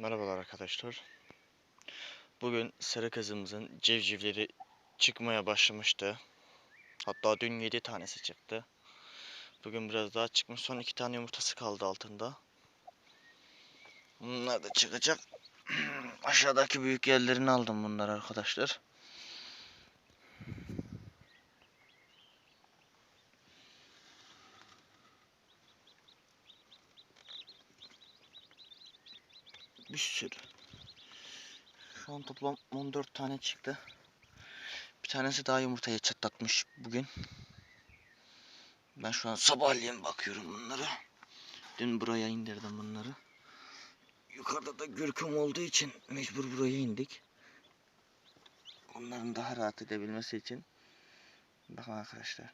Merhabalar arkadaşlar. Bugün sarı kızımızın civcivleri çıkmaya başlamıştı. Hatta dün 7 tanesi çıktı. Bugün biraz daha çıkmış. Son 2 tane yumurtası kaldı altında. Bunlar da çıkacak. Aşağıdaki büyük yerlerini aldım bunlar arkadaşlar. Bir sürü. Şu an toplam 14 tane çıktı. Bir tanesi daha yumurtayı çatlatmış bugün. Ben şu an sabahleyin bakıyorum bunlara. Dün buraya indirdim bunları. Yukarıda da gürküm olduğu için mecbur buraya indik. Onların daha rahat edebilmesi için. Bakın arkadaşlar.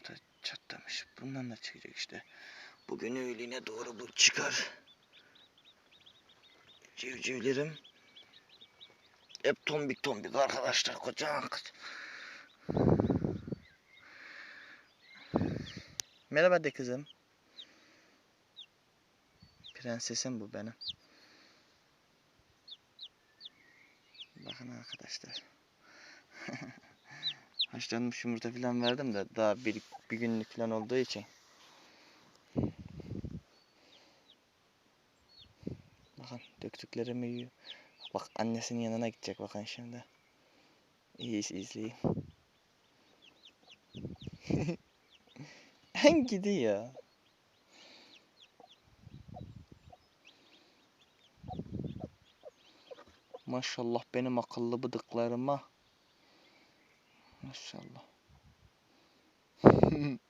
Yumurta çatlamış. Bundan da çıkacak işte. Bugün öğlene doğru bu çıkar. Civcivlerim hep tombik tombik arkadaşlar kocaman kız. Merhaba de kızım. Prensesim bu benim. Bakın arkadaşlar. Haşlanmış yumurta falan verdim de daha bir, bir günlük falan olduğu için. Bakın döktüklerimi yiyor. Bak annesinin yanına gidecek bakın şimdi. İyi izleyin. Gidiyor. Maşallah benim akıllı bıdıklarıma. Maşallah.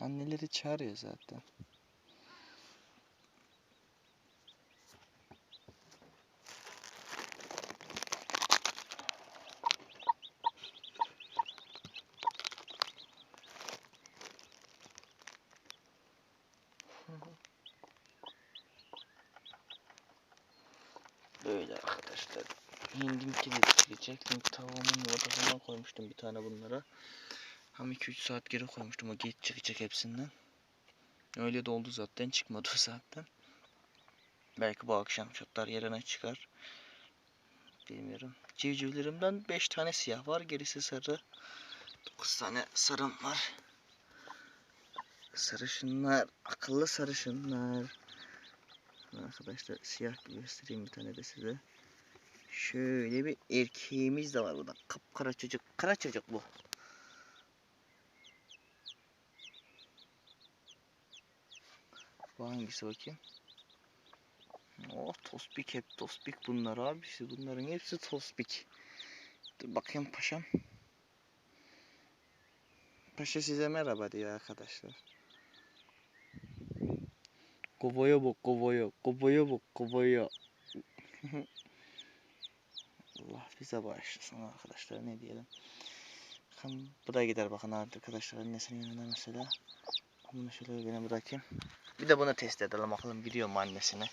Anneleri çağırıyor zaten. Böyle arkadaşlar. Hindimki de çıkacak. Çünkü tavuğumun yumurtasından koymuştum bir tane bunlara. Hem 2-3 saat geri koymuştum. O geç çıkacak hepsinden. Öyle de oldu zaten. Çıkmadı o zaten. Belki bu akşam çatlar yerine çıkar. Bilmiyorum. Civcivlerimden 5 tane siyah var. Gerisi sarı. 9 tane sarım var. Sarışınlar. Akıllı sarışınlar. Arkadaşlar siyah gibi göstereyim bir tane de size. Şöyle bir erkeğimiz de var burada. Kapkara çocuk. Kara çocuk bu. Bu hangisi bakayım? Oh tospik hep tospik bunlar abisi. Bunların hepsi tospik. Dur bakayım paşam. Paşa size merhaba diyor arkadaşlar. Kovaya bak kovaya. Kovaya bak kovaya. Allah bize bağışlasın arkadaşlar ne diyelim. Bakın bu da gider bakın arkadaşlar annesinin yanına mesela. Bunu şöyle beni bırakayım. Bir de bunu test edelim bakalım gidiyor mu annesine.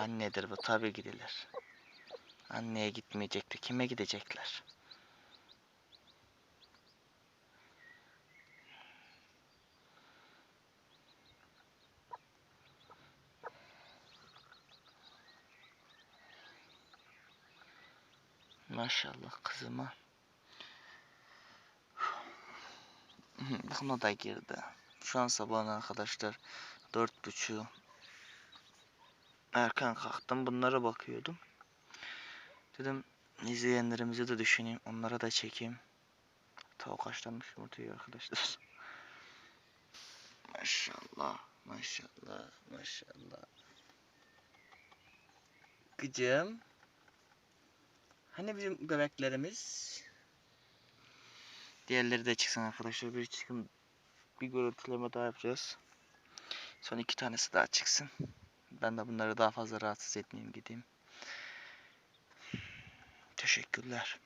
Annedir bu tabi gidilir. Anneye gitmeyecekti. Kime gidecekler? Maşallah kızıma. O da girdi. Şu an sabahın arkadaşlar dört buçuğu. Erken kalktım bunlara bakıyordum. Dedim izleyenlerimizi de düşüneyim. Onlara da çekeyim. Tavuk haşlanmış yumurta yiyor arkadaşlar. Maşallah. Maşallah. Maşallah. Gıcım. Hani bizim bebeklerimiz? Diğerleri de çıksın arkadaşlar. Bir çıkın. Bir görüntüleme daha yapacağız. Son iki tanesi daha çıksın. Ben de bunları daha fazla rahatsız etmeyeyim gideyim. Teşekkürler.